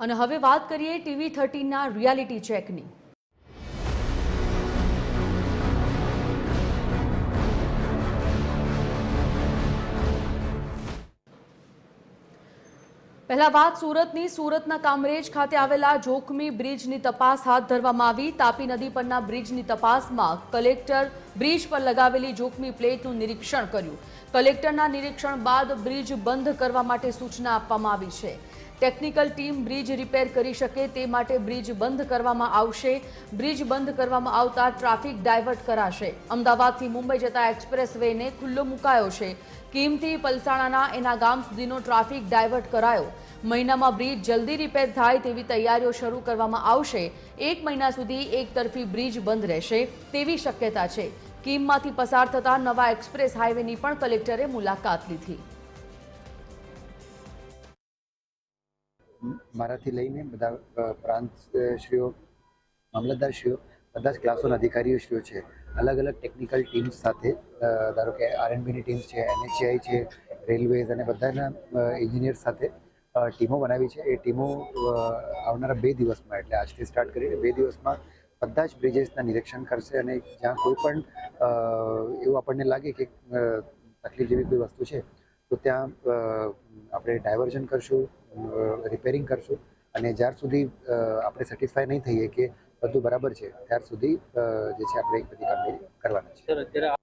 અને હવે વાત કરીએ ટીવી થર્ટીનના રિયાલિટી ચેકની પહેલા વાત સુરતની. સુરતના કામરેજ ખાતે આવેલા જોખમી બ્રિજની તપાસ હાથ ધરવામાં આવી. તાપી નદી પરના બ્રિજની તપાસમાં કલેક્ટર બ્રિજ પર લગાવેલી જોખમી પ્લેટનું નિરીક્ષણ કર્યું. કલેક્ટરના નિરીક્ષણ બાદ બ્રિજ બંધ કરવા માટે સૂચના આપવામાં આવી છે. ટેકનિકલ ટીમ બ્રિજ રિપેર કરી શકે તે માટે બ્રિજ બંધ કરવામાં આવશે. બ્રિજ બંધ કરવામાં આવતા ટ્રાફિક ડાયવર્ટ કરાશે. અમદાવાદથી મુંબઈ જતા એક્સપ્રેસ વેને ખુલ્લો મુકાયો છે. કિમથી પલસાણાના એના ગામ સુધીનો ટ્રાફિક ડાયવર્ટ કરાયો. મહિનામાં બ્રિજ જલ્દી રિપેર થાય તેવી તૈયારીઓ શરૂ કરવામાં આવશે. એક મહિના સુધી એક તરફી બ્રિજ બંધ રહેશે તેવી શક્યતા છે. કીમમાંથી પસાર થતા નવા એક્સપ્રેસ હાઈવેની પણ કલેક્ટરે મુલાકાત લીધી. મારાથી લઈને બધા પ્રાંતશ્રીઓ, મામલતદારશ્રીઓ, બધા જ ક્લાસોના અધિકારીઓશ્રીઓ છે. અલગ અલગ ટેકનિકલ ટીમ્સ સાથે ધારો કે આરએનબીની ટીમ્સ છે એનએચઆઈ છે, રેલવેઝ અને બધાના એન્જિનિયર સાથે ટીમો બનાવી છે. એ ટીમો આવનારા બે દિવસમાં, એટલે આજથી સ્ટાર્ટ કરીને બે દિવસમાં બધા જ બ્રિજેસના નિરીક્ષણ કરશે અને જ્યાં કોઈ પણ એવું આપણને લાગે કે તકલીફ જેવી કોઈ વસ્તુ છે, તો ત્યાં આપણે ડાયવર્ઝન કરશું રિપેરિંગ કરશું અને જ્યાર સુધી આપણે સેટિસ્ફાય નહીં થઈએ કે બધું બરાબર છે, ત્યાર સુધી જે છે આપણે એક બધી કામગીરી કરવાના છે.